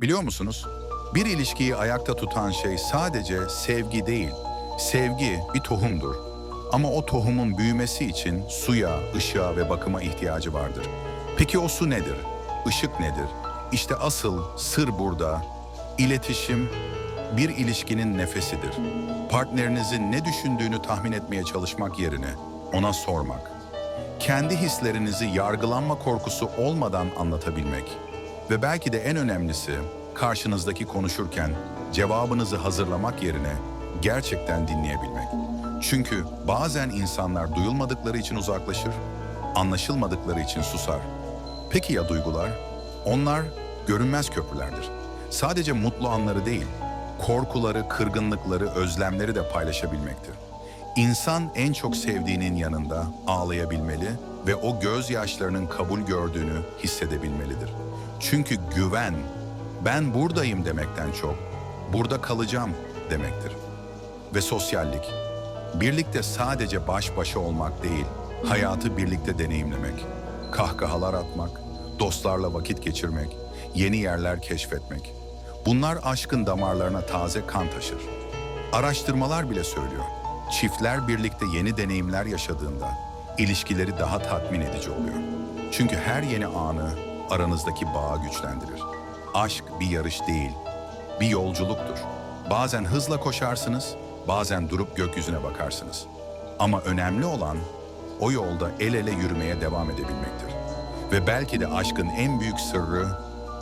Biliyor musunuz? Bir ilişkiyi ayakta tutan şey sadece sevgi değil. Sevgi bir tohumdur. Ama o tohumun büyümesi için suya, ışığa ve bakıma ihtiyacı vardır. Peki o su nedir? Işık nedir? İşte asıl sır burada. İletişim bir ilişkinin nefesidir. Partnerinizin ne düşündüğünü tahmin etmeye çalışmak yerine ona sormak. Kendi hislerinizi yargılanma korkusu olmadan anlatabilmek ve belki de en önemlisi karşınızdaki konuşurken cevabınızı hazırlamak yerine gerçekten dinleyebilmek. Çünkü bazen insanlar duyulmadıkları için uzaklaşır, anlaşılmadıkları için susar. Peki ya duygular? Onlar görünmez köprülerdir. Sadece mutlu anları değil, korkuları, kırgınlıkları, özlemleri de paylaşabilmektir. İnsan en çok sevdiğinin yanında ağlayabilmeli ve o gözyaşlarının kabul gördüğünü hissedebilmelidir. Çünkü güven, ben buradayım demekten çok, burada kalacağım demektir. Ve sosyallik, birlikte sadece baş başa olmak değil, hayatı birlikte deneyimlemek, kahkahalar atmak, dostlarla vakit geçirmek, yeni yerler keşfetmek. Bunlar aşkın damarlarına taze kan taşır. Araştırmalar bile söylüyor. Çiftler birlikte yeni deneyimler yaşadığında ilişkileri daha tatmin edici oluyor. Çünkü her yeni anı aranızdaki bağı güçlendirir. Aşk bir yarış değil, bir yolculuktur. Bazen hızla koşarsınız, bazen durup gökyüzüne bakarsınız. Ama önemli olan o yolda el ele yürümeye devam edebilmektir. Ve belki de aşkın en büyük sırrı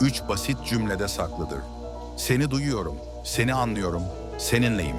üç basit cümlede saklıdır. Seni duyuyorum, seni anlıyorum, seninleyim.